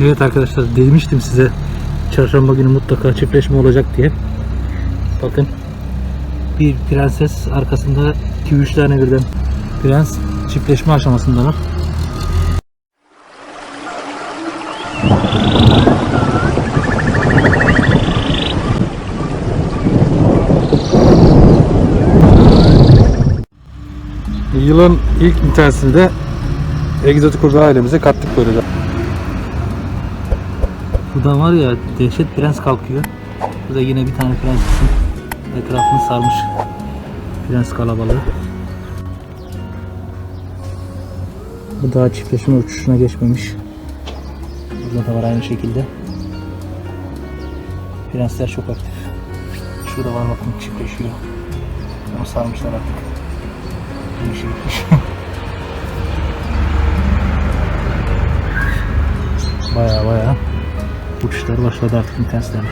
Evet arkadaşlar demiştim size çarşamba günü mutlaka çiftleşme olacak diye. Bakın bir prenses arkasında 2-3 tane birden prens çiftleşme aşamasındalar. Yılın ilk intensinde egzotik kurbağa ailemize kattık böylece. Bu da var ya dehşet prens kalkıyor. Bu da yine bir tane prensesin etrafını sarmış prens kalabalığı. Bu daha çiftleşme uçuşuna geçmemiş. Burada da var aynı şekilde. Prensler çok aktif. Şurada var bakın çiftleşiyor. Onu sarmışlar artık. Bu işi bitmiş. baya baya uçuşlar başladı artık intenslerle.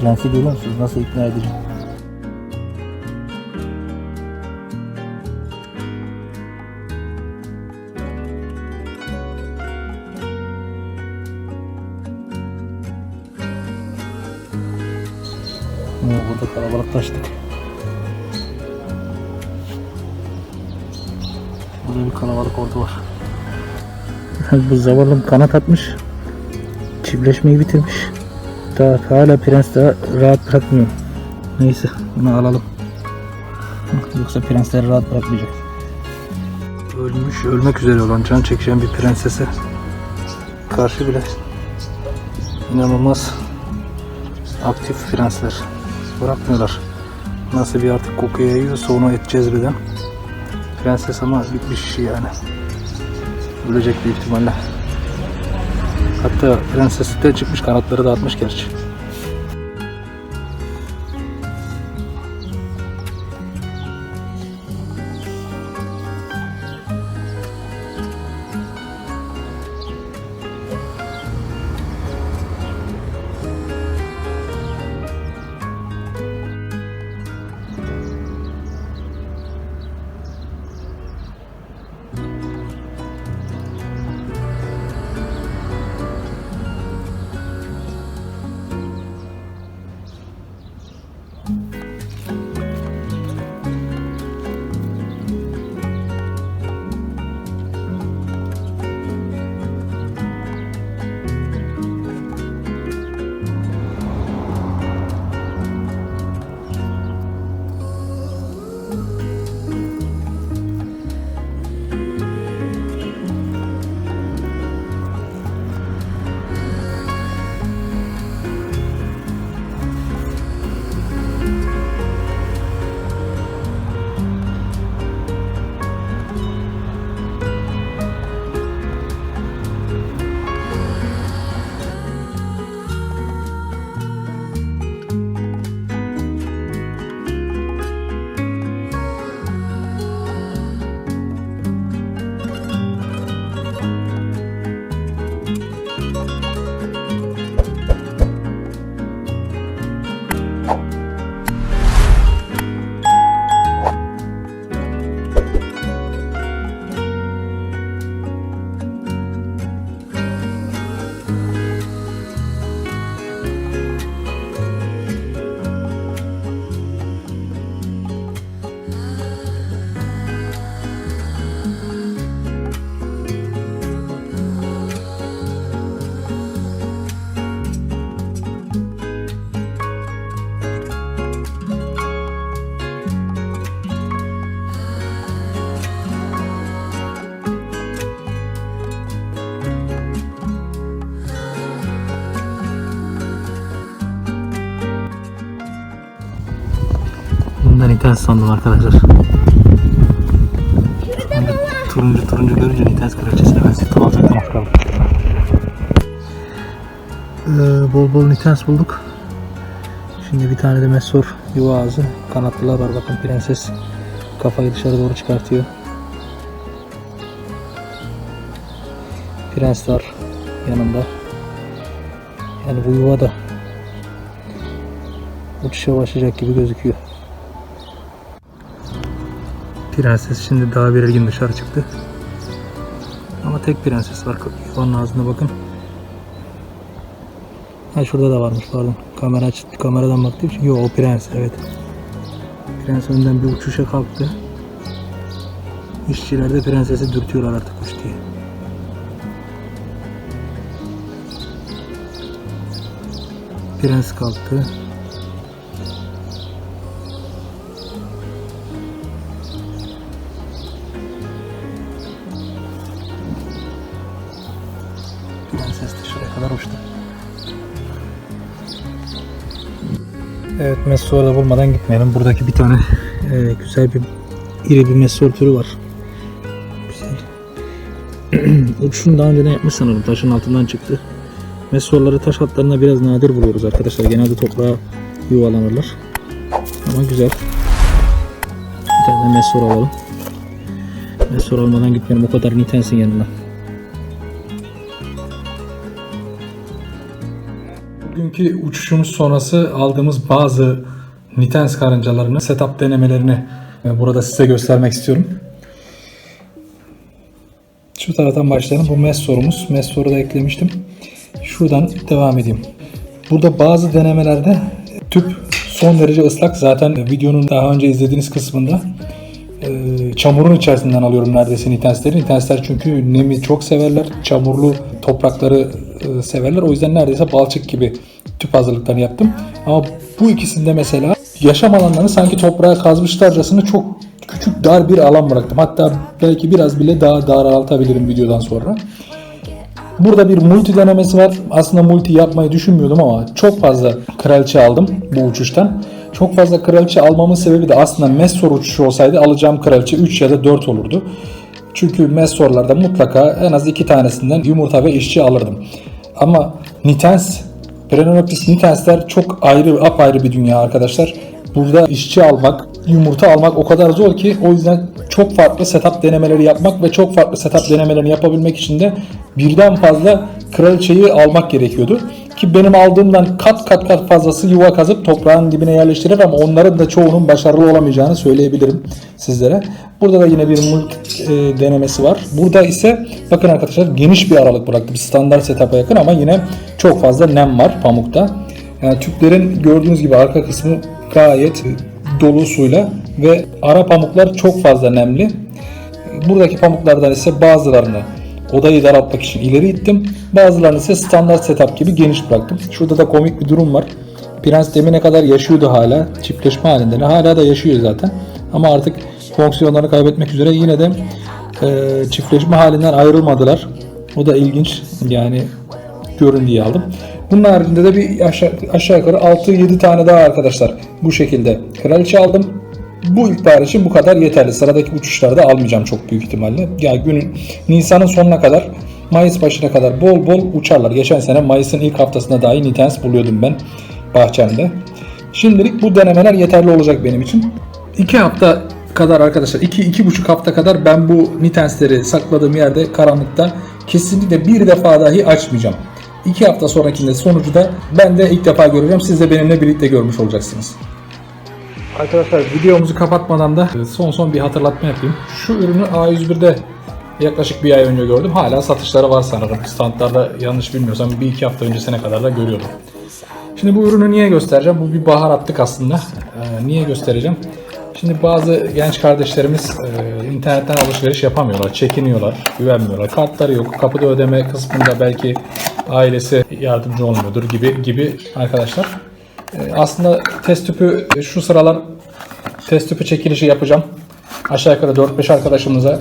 Prensi görüyor musunuz? Nasıl ikna edici? Burada kalabalıklaştık. Burada bir kalabalık ordu var. Bu zavallım kanat atmış. Çiftleşmeyi bitirmiş. Daha hala prens daha rahat bırakmıyor. Neyse bunu alalım. Yoksa prensleri rahat bırakmayacak. Ölmüş, ölmek üzere olan can çekişen bir prensese karşı bile inanılmaz aktif prensler bırakmıyorlar. Nasıl bir artık koku yayıyorsa onu et cezbeden prenses ama bitmiş yani. Ölecek büyük ihtimalle. Hatta prenses de çıkmış kanatları dağıtmış gerçi. Bundan internet sandım arkadaşlar. Turuncu turuncu görünce internet kraliçesine. Tamam zaten az kaldı. Ee, bol bol nitens bulduk. Şimdi bir tane de mesor yuva ağzı. Kanatlılar var bakın prenses. Kafayı dışarı doğru çıkartıyor. Prens var. yanında. Yani bu yuva da uçuşa başlayacak gibi gözüküyor. Prenses şimdi daha belirgin dışarı çıktı. Ama tek prenses var yuvanın ağzına bakın. Ha şurada da varmış pardon. Kamera aç, kameradan baktığım için. Yok o prens evet. Prens önden bir uçuşa kalktı. İşçiler de prensesi dürtüyorlar artık uç diye. Prens kalktı. Prenses de şuraya kadar uçtu. Evet Messuar'da bulmadan gitmeyelim. Buradaki bir tane e, güzel bir iri bir Messuar türü var. Güzel. Uçuşunu daha önceden yapmış sanırım. Taşın altından çıktı. Messuarları taş altlarında biraz nadir buluyoruz arkadaşlar. Genelde toprağa yuvalanırlar. Ama güzel. Bir tane Messuar alalım. Messuar almadan gitmeyelim. O kadar Nitens'in yanına. Bugünkü uçuşumuz sonrası aldığımız bazı Nitens karıncalarını, setup denemelerini e, burada size göstermek istiyorum. Şu taraftan başlayalım. Bu MES sorumuz. MES soru da eklemiştim. Şuradan devam edeyim. Burada bazı denemelerde tüp son derece ıslak. Zaten videonun daha önce izlediğiniz kısmında e, çamurun içerisinden alıyorum neredeyse nitensleri. Nitensler çünkü nemi çok severler. Çamurlu toprakları e, severler. O yüzden neredeyse balçık gibi tüp hazırlıklarını yaptım. Ama bu ikisinde mesela yaşam alanlarını sanki toprağa kazmışlarcasına çok küçük dar bir alan bıraktım. Hatta belki biraz bile daha daraltabilirim videodan sonra. Burada bir multi denemesi var. Aslında multi yapmayı düşünmüyordum ama çok fazla kraliçe aldım bu uçuştan. Çok fazla kraliçe almamın sebebi de aslında Messor uçuşu olsaydı alacağım kraliçe 3 ya da 4 olurdu. Çünkü Messor'larda mutlaka en az 2 tanesinden yumurta ve işçi alırdım. Ama Nitens, Prenoptis Nitensler çok ayrı, apayrı bir dünya arkadaşlar. Burada işçi almak, yumurta almak o kadar zor ki o yüzden çok farklı setup denemeleri yapmak ve çok farklı setup denemelerini yapabilmek için de birden fazla kraliçeyi almak gerekiyordu. Ki benim aldığımdan kat kat kat fazlası yuva kazıp toprağın dibine yerleştirir ama onların da çoğunun başarılı olamayacağını söyleyebilirim sizlere. Burada da yine bir mult e, denemesi var. Burada ise bakın arkadaşlar geniş bir aralık bıraktım. Standart setup'a yakın ama yine çok fazla nem var pamukta. Yani tüplerin gördüğünüz gibi arka kısmı gayet dolu suyla ve ara pamuklar çok fazla nemli. Buradaki pamuklardan ise bazılarını odayı daraltmak için ileri ittim. Bazılarını ise standart setup gibi geniş bıraktım. Şurada da komik bir durum var. Prens demine kadar yaşıyordu hala. Çiftleşme halinde. Hala da yaşıyor zaten. Ama artık fonksiyonlarını kaybetmek üzere yine de e, çiftleşme halinden ayrılmadılar. O da ilginç. Yani görün diye aldım. Bunun haricinde de bir aşağı, aşağı yukarı 6-7 tane daha arkadaşlar bu şekilde kraliçe aldım. Bu ilkbahar için bu kadar yeterli. Sıradaki uçuşlarda almayacağım çok büyük ihtimalle. Ya günün Nisan'ın sonuna kadar Mayıs başına kadar bol bol uçarlar. Geçen sene Mayıs'ın ilk haftasında dahi Nitens buluyordum ben bahçemde. Şimdilik bu denemeler yeterli olacak benim için. 2 hafta kadar arkadaşlar 2 iki, iki buçuk hafta kadar ben bu Nitensleri sakladığım yerde karanlıkta kesinlikle bir defa dahi açmayacağım. 2 hafta sonrakinde sonucu da ben de ilk defa göreceğim. Siz de benimle birlikte görmüş olacaksınız. Arkadaşlar videomuzu kapatmadan da son son bir hatırlatma yapayım. Şu ürünü A101'de yaklaşık bir ay önce gördüm. Hala satışları var sanırım. Standlarda yanlış bilmiyorsam bir iki hafta öncesine kadar da görüyordum. Şimdi bu ürünü niye göstereceğim? Bu bir baharatlık aslında. Ee, niye göstereceğim? Şimdi bazı genç kardeşlerimiz e, internetten alışveriş yapamıyorlar, çekiniyorlar, güvenmiyorlar. Kartları yok, kapıda ödeme kısmında belki ailesi yardımcı olmuyordur gibi gibi arkadaşlar. E, aslında test tüpü şu sıralar test tüpü çekilişi yapacağım. Aşağı yukarı 4-5 arkadaşımıza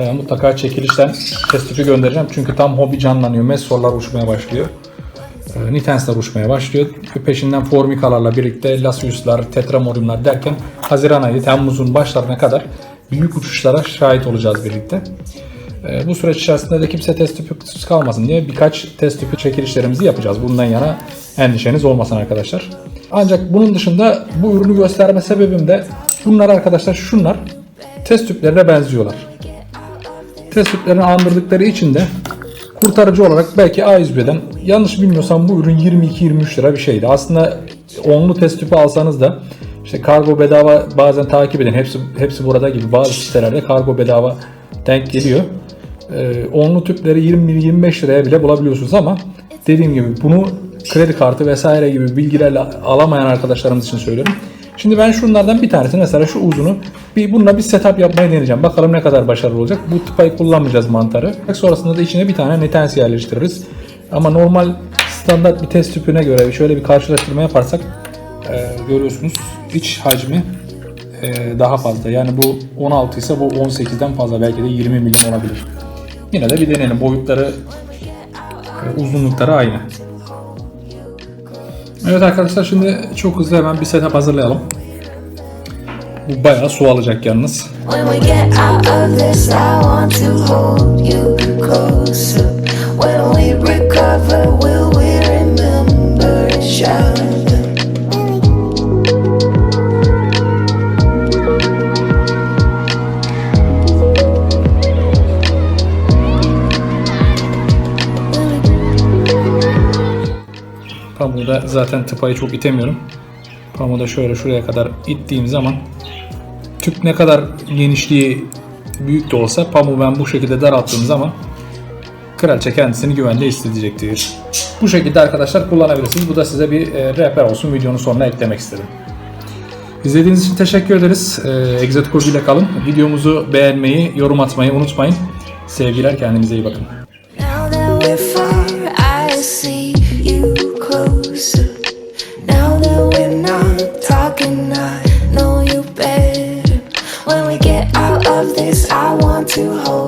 e, mutlaka çekilişten test tüpü göndereceğim. Çünkü tam hobi canlanıyor. Messorlar uçmaya başlıyor. E, uçmaya başlıyor. Peşinden Formikalarla birlikte Lasius'lar, Tetramorium'lar derken Haziran ayı, Temmuz'un başlarına kadar büyük uçuşlara şahit olacağız birlikte. E, Bu süreç içerisinde de kimse test tüpü kalmasın diye birkaç test tüpü çekilişlerimizi yapacağız. Bundan yana endişeniz olmasın arkadaşlar. Ancak bunun dışında bu ürünü gösterme sebebim de bunlar arkadaşlar şunlar test tüplerine benziyorlar. Test tüplerini andırdıkları için de kurtarıcı olarak belki A101'den yanlış bilmiyorsam bu ürün 22-23 lira bir şeydi. Aslında onlu test tüpü alsanız da işte kargo bedava bazen takip edin. Hepsi hepsi burada gibi bazı sitelerde kargo bedava denk geliyor. Ee, onlu tüpleri 20-25 liraya bile bulabiliyorsunuz ama dediğim gibi bunu kredi kartı vesaire gibi bilgilerle alamayan arkadaşlarımız için söylüyorum. Şimdi ben şunlardan bir tanesini mesela şu uzunu bir bununla bir setup yapmayı deneyeceğim. Bakalım ne kadar başarılı olacak. Bu tıpayı kullanmayacağız mantarı. Sonrasında da içine bir tane netens yerleştiririz. Ama normal standart bir test tüpüne göre şöyle bir karşılaştırma yaparsak e, görüyorsunuz iç hacmi e, daha fazla. Yani bu 16 ise bu 18'den fazla belki de 20 milim olabilir. Yine de bir deneyelim. Boyutları uzunlukları aynı. Evet arkadaşlar şimdi çok hızlı hemen bir setup hazırlayalım. Bu bayağı su alacak yalnız. When we recover, will we remember each zaten tıpayı çok itemiyorum. Pamuğu da şöyle şuraya kadar ittiğim zaman tüp ne kadar genişliği büyük de olsa pamuğu ben bu şekilde daralttığım zaman kraliçe kendisini güvende hissedecektir. Bu şekilde arkadaşlar kullanabilirsiniz. Bu da size bir e, rehber olsun. Videonun sonuna eklemek istedim. İzlediğiniz için teşekkür ederiz. E, Exotic ile kalın. Videomuzu beğenmeyi, yorum atmayı unutmayın. Sevgiler, kendinize iyi bakın. Talking, I know you better. When we get out of this, I want to hold